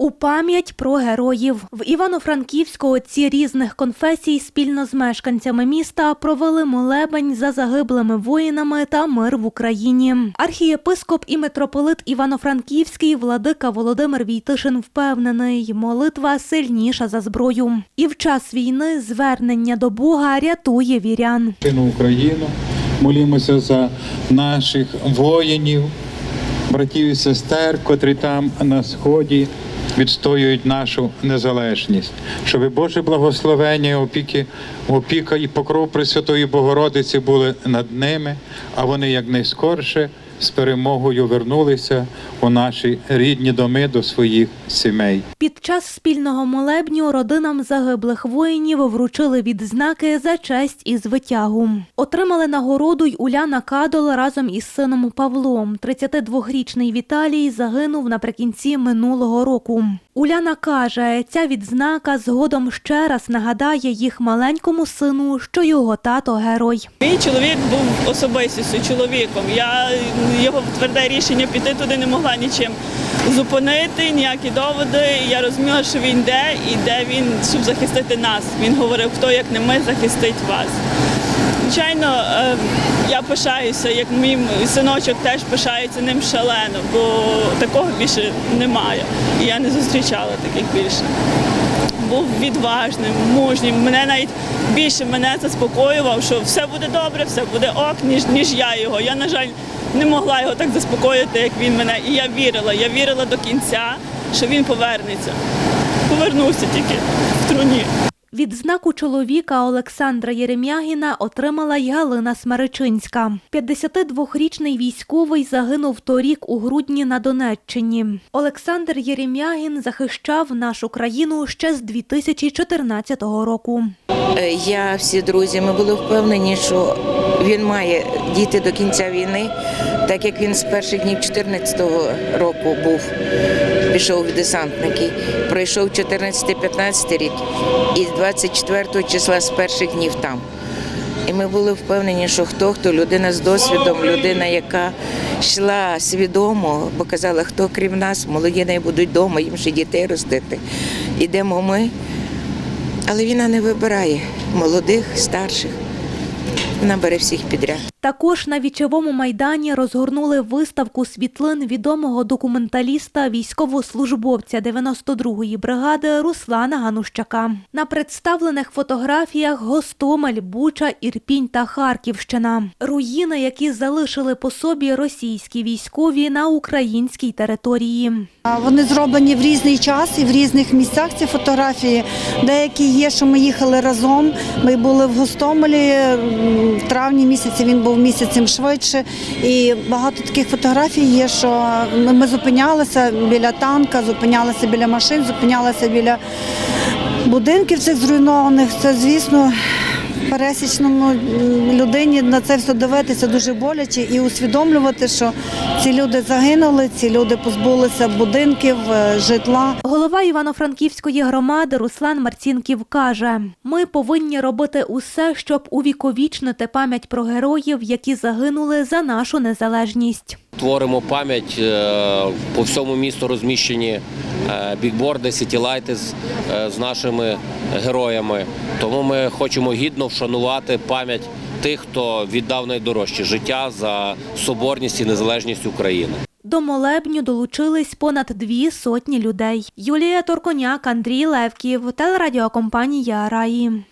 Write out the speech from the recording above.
У пам'ять про героїв в Івано-Франківську отці різних конфесій спільно з мешканцями міста провели молебень за загиблими воїнами та мир в Україні. Архієпископ і митрополит Івано-Франківський владика Володимир Війтишин впевнений, молитва сильніша за зброю. І в час війни звернення до Бога рятує вірян. Україну. Молімося за наших воїнів, братів і сестер, котрі там на сході відстоюють нашу незалежність, щоб Боже благословення, опіки, опіка і покров Пресвятої Богородиці були над ними, а вони якнайскорше з перемогою вернулися у наші рідні доми до своїх сімей. Під час спільного молебню родинам загиблих воїнів вручили відзнаки за честь і звитягу. Отримали нагороду й Уляна Кадол разом із сином Павлом. 32-річний Віталій загинув наприкінці минулого року. Уляна каже, ця відзнака згодом ще раз нагадає їх маленькому сину, що його тато герой. Мій чоловік був особистістю, чоловіком. Я його тверде рішення піти туди не могла нічим зупинити, ніякі доводи. Я розуміла, що він йде і йде він, щоб захистити нас. Він говорив, хто як не ми захистить вас. Звичайно, е, я пишаюся, як мій синочок теж пишається ним шалено, бо такого більше немає. І я не зустрічала таких більше. Був відважним, мужнім. Мене навіть більше мене заспокоював, що все буде добре, все буде ок, ніж, ніж я його. Я, на жаль, не могла його так заспокоїти, як він мене. І я вірила. Я вірила до кінця, що він повернеться. Повернувся тільки в труні. Відзнаку чоловіка Олександра Єремягіна отримала й Галина Смеречинська. 52-річний військовий загинув торік у грудні на Донеччині. Олександр Єремягін захищав нашу країну ще з 2014 року. Е, Я, всі друзі, ми були впевнені, що він має дійти до кінця війни, так як він з перших днів 14-го року був, пішов в десантники, пройшов 14-15 рік і 24 числа з перших днів там. І ми були впевнені, що хто хто людина з досвідом, людина, яка йшла свідомо, показала, хто крім нас, молоді не будуть вдома, їм ще дітей ростити. Ідемо ми. Але війна не вибирає молодих, старших. Вона бере всіх підряд. Також на вічовому майдані розгорнули виставку світлин відомого документаліста, військовослужбовця 92-ї бригади Руслана Ганущака. На представлених фотографіях Гостомель, Буча, Ірпінь та Харківщина. Руїни, які залишили по собі російські військові на українській території. Вони зроблені в різний час і в різних місцях ці фотографії. Деякі є, що ми їхали разом. Ми були в Гостомелі в травні місяці. Він був місяцем швидше. І багато таких фотографій є, що ми зупинялися біля танка, зупинялися біля машин, зупинялися біля будинків цих зруйнованих. Це, звісно. Пересічному людині на це все дивитися дуже боляче і усвідомлювати, що ці люди загинули, ці люди позбулися будинків, е, житла. Голова Івано-Франківської громади Руслан Марцінків каже: ми повинні робити усе, щоб увіковічнити пам'ять про героїв, які загинули за нашу незалежність. Творимо пам'ять е, по всьому місту розміщені е, бікборди, сітілайти е, з нашими героями. Тому ми хочемо гідно вшанувати пам'ять тих, хто віддав найдорожче життя за соборність і незалежність України. До молебню долучились понад дві сотні людей. Юлія Торконяк, Андрій Левків, телерадіокомпанія Раї.